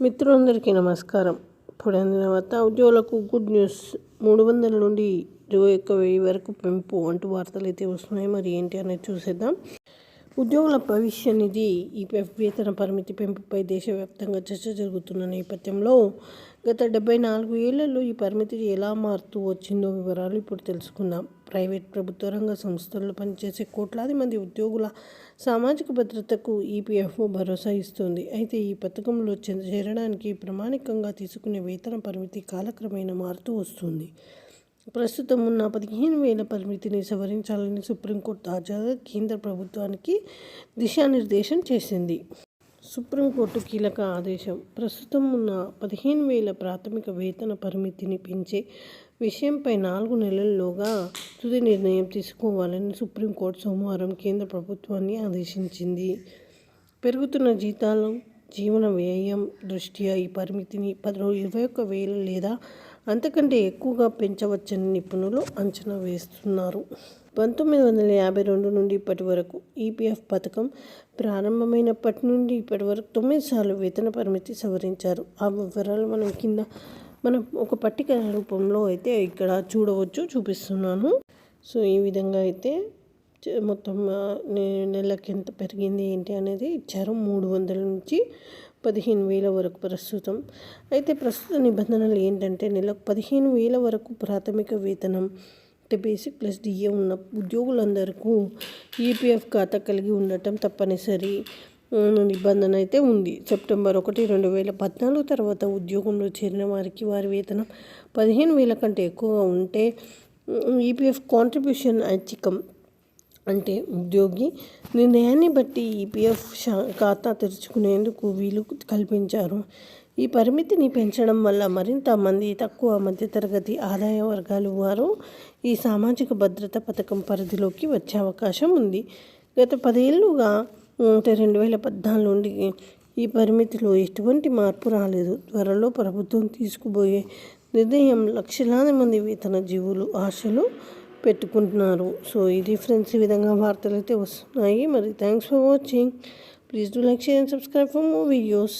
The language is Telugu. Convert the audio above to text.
మిత్రులందరికీ నమస్కారం. ఇప్పుడు అందిన వార్త ఉద్యోగులకు గుడ్ న్యూస్. మూడు వందల నుండి ఇరవై ఒక్క వెయ్యి వరకు పెంపు అంటూ వార్తలు అయితే వస్తున్నాయి. మరి ఏంటి అనేది చూసేద్దాం. ఉద్యోగుల భవిష్య నిధి ఈపీఎఫ్ వేతన పరిమితి పెంపుపై దేశవ్యాప్తంగా చర్చ జరుగుతున్న నేపథ్యంలో గత డెబ్బై నాలుగు ఏళ్ళలో ఈ పరిమితి ఎలా మారుతూ వచ్చిందో వివరాలు ఇప్పుడు తెలుసుకుందాం. ప్రైవేట్ ప్రభుత్వ రంగ సంస్థల్లో పనిచేసే కోట్లాది మంది ఉద్యోగుల సామాజిక భద్రతకు ఈపీఎఫ్ భరోసా ఇస్తుంది. అయితే ఈ పథకంలో చేరడానికి ప్రామాణికంగా తీసుకునే వేతన పరిమితి కాలక్రమేణా మారుతూ వస్తుంది. ప్రస్తుతం ఉన్న పదిహేను వేల పరిమితిని సవరించాలని సుప్రీంకోర్టు తాజాగా కేంద్ర ప్రభుత్వానికి దిశానిర్దేశం చేసింది. సుప్రీంకోర్టు కీలక ఆదేశం. ప్రస్తుతం ఉన్న పదిహేను వేల ప్రాథమిక వేతన పరిమితిని పెంచే విషయంపై నాలుగు నెలల్లోగా తుది నిర్ణయం తీసుకోవాలని సుప్రీంకోర్టు సోమవారం కేంద్ర ప్రభుత్వాన్ని ఆదేశించింది. పెరుగుతున్న జీతాలు జీవన వ్యయం దృష్ట్యా ఈ పరిమితిని పది ఇరవై ఒక్క వేలు లేదా అంతకంటే ఎక్కువగా పెంచవచ్చని నిపుణులు అంచనా వేస్తున్నారు. పంతొమ్మిది వందల యాభై రెండు నుండి ఇప్పటి వరకు ఈపీఎఫ్ పథకం ప్రారంభమైనప్పటి నుండి ఇప్పటి వరకు తొమ్మిది సార్లు వేతన పరిమితి సవరించారు. ఆ వివరాలు మనం కింద మనం ఒక పట్టిక రూపంలో అయితే ఇక్కడ చూడవచ్చు చూపిస్తున్నాను. సో ఈ విధంగా అయితే మొత్తం నెలకి ఎంత పెరిగింది ఏంటి అనేది ఇచ్చారు మూడు వందల నుంచి పదిహేను వేల వరకు ప్రస్తుతం. అయితే ప్రస్తుత నిబంధనలు ఏంటంటే నెలకు పదిహేను వేల వరకు ప్రాథమిక వేతనం అంటే బేసిక్ ప్లస్ డిఏ ఉన్న ఉద్యోగులందరికీ ఈపీఎఫ్ ఖాతా కలిగి ఉండటం తప్పనిసరి నిబంధన అయితే ఉంది. సెప్టెంబర్ ఒకటి రెండు వేల పద్నాలుగు తర్వాత ఉద్యోగంలో చేరిన వారికి వారి వేతనం పదిహేను వేల కంటే ఎక్కువగా ఉంటే ఈపీఎఫ్ కాంట్రిబ్యూషన్ ఐచ్ఛికం అంటే ఉద్యోగి నిర్ణయాన్ని బట్టి ఈపీఎఫ్ ఖాతా తెరుచుకునేందుకు వీలు కల్పించారు. ఈ పరిమితిని పెంచడం వల్ల మరింత మంది తక్కువ మధ్యతరగతి ఆదాయ వర్గాలు వారు ఈ సామాజిక భద్రత పథకం పరిధిలోకి వచ్చే అవకాశం ఉంది. గత పదేళ్ళుగా అంటే రెండు వేల పద్నాలుగు నుండి ఈ పరిమితిలో ఎటువంటి మార్పు రాలేదు. త్వరలో ప్రభుత్వం తీసుకుపోయే నిర్ణయం లక్షలాది మంది వేతన జీవులు ఆశలు పెట్టుకుంటున్నారు. సో ఇది ఫ్రెండ్స్ ఈ విధంగా వార్తలు అయితే వస్తున్నాయి. మరి thanks for watching. Please do like share and subscribe for more videos.